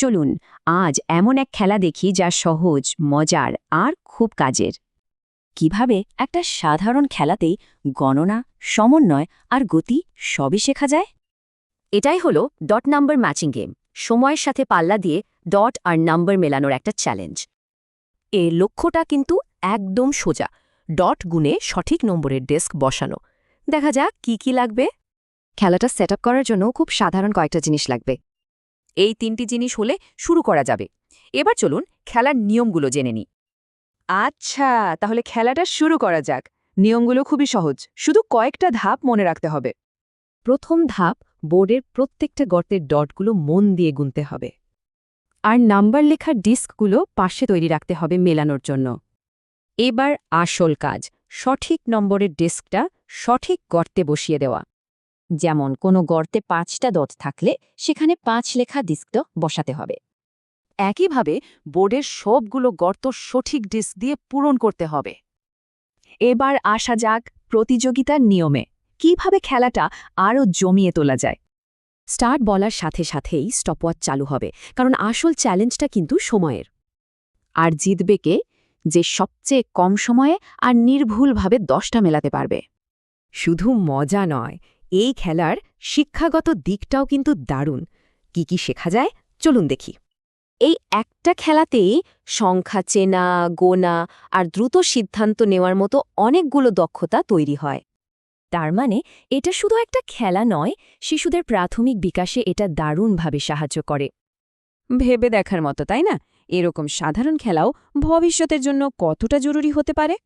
চলুন, আজ এমন এক খেলা দেখি যা সহজ, মজার আর খুব কাজের। কীভাবে একটা সাধারণ খেলাতেই গণনা, সমন্বয় আর গতি সবই শেখা যায়? এটাই হলো ডট নাম্বার ম্যাচিং গেম, সময়ের সাথে পাল্লা দিয়ে ডট আর নাম্বার মেলানোর একটা চ্যালেঞ্জ। এর লক্ষ্যটা কিন্তু একদম সোজা, ডট গুণে সঠিক নম্বরের ডেস্ক বসানো। দেখা যাক কি কি লাগবে। খেলাটা সেট করার জন্য খুব সাধারণ কয়েকটা জিনিস লাগবে। এই তিনটি জিনিস হলে শুরু করা যাবে। এবার চলুন খেলার নিয়মগুলো জেনে নিই। আচ্ছা তাহলে খেলাটা শুরু করা যাক। নিয়মগুলো খুবই সহজ। শুধু কয়েকটা ধাপ মনে রাখতে হবে। প্রথম ধাপ, বোর্ডের প্রত্যেকটা গর্তের ডটগুলো মন দিয়ে গুনতে হবে। আর নাম্বার লেখার ডিস্কগুলো পাশে তৈরি রাখতে হবে মেলানোর জন্য। এবার আসল কাজ, সঠিক নম্বরের ডিস্কটা সঠিক গর্তে বসিয়ে দেওয়া। যেমন কোনো গর্তে পাঁচটা দত থাকলে সেখানে পাঁচ লেখা ডিস্কটা বসাতে হবে। একইভাবে বোর্ডের সবগুলো গর্ত সঠিক ডিস্ক দিয়ে পূরণ করতে হবে। এবার আসা যাক প্রতিযোগিতার নিয়মে। কীভাবে খেলাটা আরও জমিয়ে তোলা যায়? স্টার্ট বলার সাথে সাথেই স্টপওয়াচ চালু হবে, কারণ আসল চ্যালেঞ্জটা কিন্তু সময়ের। আর জিতবে কে? যে সবচেয়ে কম সময়ে আর নির্ভুলভাবে দশটা মেলাতে পারবে। শুধু মজা নয় এই খেলার শিক্ষাগত দিকটাও কিন্তু দারুণ। কি কি শেখা যায়? চলুন দেখি। এই একটা খেলাতেই সংখ্যা চেনা, গোনা আর দ্রুত সিদ্ধান্ত নেওয়ার মতো অনেকগুলো দক্ষতা তৈরি হয়। তার মানে এটা শুধু একটা খেলা নয়, শিশুদের প্রাথমিক বিকাশে এটা দারুণভাবে সাহায্য করে। ভেবে দেখার মতো, তাই না? এরকম সাধারণ খেলাও ভবিষ্যতের জন্য কতটা জরুরি হতে পারে?